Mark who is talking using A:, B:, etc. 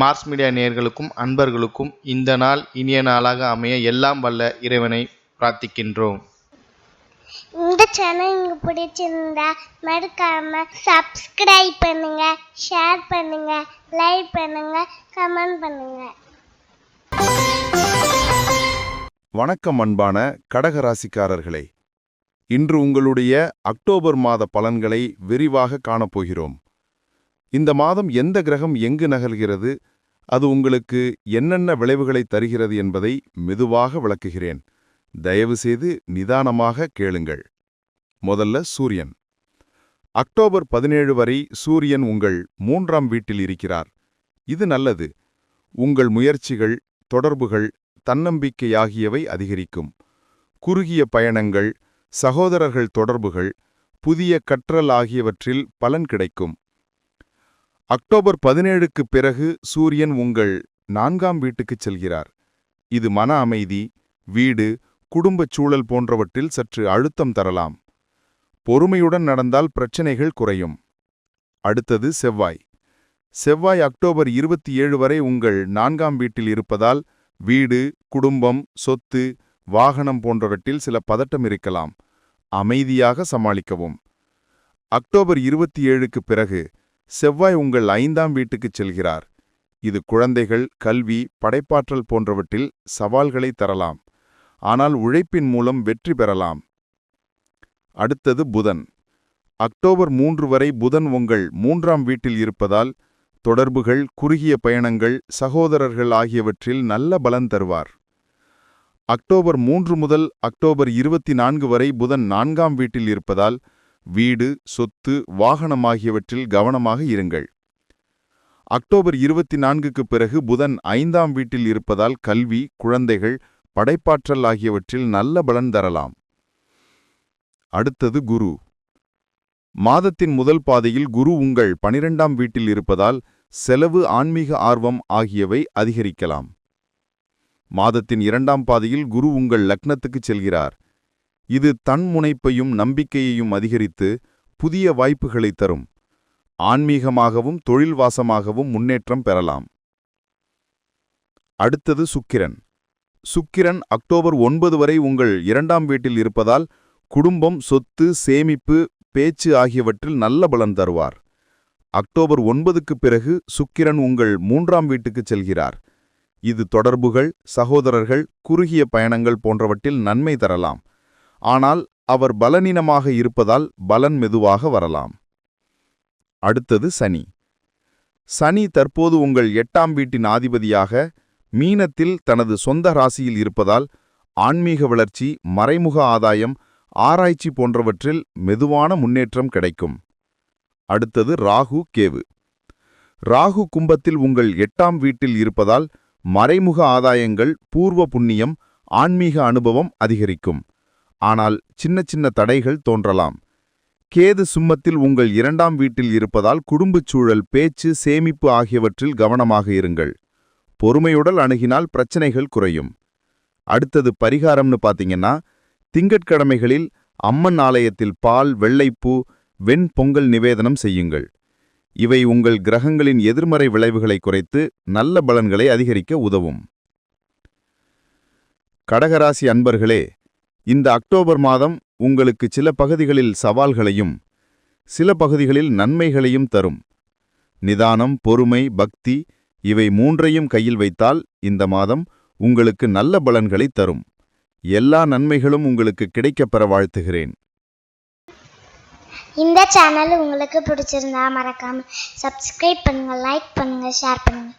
A: Mars media நேயர்களுக்கும் அன்பர்களுக்கும் இந்த நாள் இனிய நாளாக அமைய எல்லாம் வல்ல இறைவனை பிரார்த்திக்கின்றோம்.
B: இந்த சேனல் உங்களுக்கு பிடிச்சிருந்தா மறக்காம சப்ஸ்கிரைப் பண்ணுங்க ஷேர் பண்ணுங்க லைக் பண்ணுங்க கமெண்ட் பண்ணுங்க.
C: வணக்கம் அன்பான கடகராசிக்காரர்களே இன்று உங்களுடைய அக்டோபர் மாத பலன்களை விரிவாக காணப்போகிறோம். இந்த மாதம் எந்த கிரகம் எங்கு நகர்கிறது அது உங்களுக்கு என்னென்ன விளைவுகளை தருகிறது என்பதை மெதுவாக விளக்குகிறேன். தயவுசெய்து நிதானமாக கேளுங்கள். முதல்ல சூரியன். அக்டோபர் பதினேழு வரை சூரியன் உங்கள் மூன்றாம் வீட்டில் இருக்கிறார். இது நல்லது. உங்கள் முயற்சிகள் தொடர்புகள் தன்னம்பிக்கையாகியவை அதிகரிக்கும். குறுகிய பயணங்கள் சகோதரர்கள் தொடர்புகள் புதிய கற்றல் ஆகியவற்றில் பலன் கிடைக்கும். அக்டோபர் பதினேழுக்குப் பிறகு சூரியன் உங்கள் நான்காம் வீட்டுக்குச் செல்கிறார். இது மன அமைதி வீடு குடும்பச் சூழல் போன்றவற்றில் சற்று அழுத்தம் தரலாம். பொறுமையுடன் நடந்தால் பிரச்சனைகள் குறையும். அடுத்தது செவ்வாய். செவ்வாய் அக்டோபர் இருபத்தி ஏழு வரை உங்கள் நான்காம் வீட்டில் இருப்பதால் வீடு குடும்பம் சொத்து வாகனம் போன்றவற்றில் சில பதட்டம் இருக்கலாம். அமைதியாக சமாளிக்கவும். அக்டோபர் இருபத்தி ஏழுக்குப் பிறகு செவ்வாய் உங்கள் ஐந்தாம் வீட்டுக்குச் செல்கிறார். இது குழந்தைகள் கல்வி படைப்பாற்றல் போன்றவற்றில் சவால்களை தரலாம். ஆனால் உழைப்பின் மூலம் வெற்றி பெறலாம். அடுத்தது புதன். அக்டோபர் மூன்று வரை புதன் உங்கள் மூன்றாம் வீட்டில் இருப்பதால் தொடர்புகள் குறுகிய பயணங்கள் சகோதரர்கள் ஆகியவற்றில் நல்ல பலன் தருவார். அக்டோபர் மூன்று முதல் அக்டோபர் இருபத்தி நான்கு வரை புதன் நான்காம் வீட்டில் இருப்பதால் வீடு சொத்து வாகனம் ஆகியவற்றில் கவனமாக இருங்கள். அக்டோபர் இருபத்தி நான்குக்கு பிறகு புதன் ஐந்தாம் வீட்டில் இருப்பதால் கல்வி குழந்தைகள் படைப்பாற்றல் ஆகியவற்றில் நல்ல பலன் தரலாம். அடுத்தது குரு. மாதத்தின் முதல் பாதையில் குரு உங்கள் பனிரெண்டாம் வீட்டில் இருப்பதால் செலவு ஆன்மீக ஆர்வம் ஆகியவை அதிகரிக்கலாம். மாதத்தின் இரண்டாம் பாதையில் குரு உங்கள் லக்னத்துக்குச் செல்கிறார். இது தன்முனைப்பையும் நம்பிக்கையையும் அதிகரித்து புதிய வாய்ப்புகளை தரும். ஆன்மீகமாகவும் தொழில் வாசமாகவும் முன்னேற்றம் பெறலாம். அடுத்தது சுக்கிரன். சுக்கிரன் அக்டோபர் ஒன்பது வரை உங்கள் இரண்டாம் வீட்டில் இருப்பதால் குடும்பம் சொத்து சேமிப்பு பேச்சு ஆகியவற்றில் நல்ல பலன் தருவார். அக்டோபர் ஒன்பதுக்குப் பிறகு சுக்கிரன் உங்கள் மூன்றாம் வீட்டுக்குச் செல்கிறார். இது தொடர்புகள் சகோதரர்கள் குறுகிய பயணங்கள் போன்றவற்றில் நன்மை தரலாம். ஆனால் அவர் பலனீனமாக இருப்பதால் பலன் மெதுவாக வரலாம். அடுத்தது சனி. சனி தற்போது உங்கள் எட்டாம் வீட்டின் ஆதிபதியாக மீனத்தில் தனது சொந்த ராசியில் இருப்பதால் ஆன்மீக வளர்ச்சி மறைமுக ஆதாயம் ஆராய்ச்சி போன்றவற்றில் மெதுவான முன்னேற்றம் கிடைக்கும். அடுத்தது ராகு கேவு ராகு கும்பத்தில் உங்கள் எட்டாம் வீட்டில் இருப்பதால் மறைமுக ஆதாயங்கள் பூர்வ புண்ணியம் ஆன்மீக அனுபவம் அதிகரிக்கும். ஆனால் சின்ன சின்ன தடைகள் தோன்றலாம். கேது சும்மத்தில் உங்கள் இரண்டாம் வீட்டில் இருப்பதால் குடும்பச் சூழல் பேச்சு சேமிப்பு ஆகியவற்றில் கவனமாக இருங்கள். பொறுமையுடல் அணுகினால் பிரச்சனைகள் குறையும். அடுத்தது பரிகாரம்னு பார்த்தீங்கன்னா திங்கட்கிழமைகளில் அம்மன் ஆலயத்தில் பால் வெள்ளைப்பூ வெண் பொங்கல் நிவேதனம் செய்யுங்கள். இவை உங்கள் கிரகங்களின் எதிர்மறை விளைவுகளை குறைத்து நல்ல பலன்களை அதிகரிக்க உதவும். கடகராசி அன்பர்களே இந்த அக்டோபர் மாதம் உங்களுக்கு சில பகுதிகளில் சவால்களையும் சில பகுதிகளில் நன்மைகளையும் தரும். நிதானம் பொறுமை பக்தி இவை மூன்றையும் கையில் வைத்தால் இந்த மாதம் உங்களுக்கு நல்ல பலன்களை தரும். எல்லா நன்மைகளும் உங்களுக்கு கிடைக்கப்பெற வாழ்த்துகிறேன்.
B: இந்த சேனல் உங்களுக்கு பிடிச்சிருந்தா மறக்காம சப்ஸ்கிரைப் பண்ணுங்க லைக் பண்ணுங்க ஷேர் பண்ணுங்க.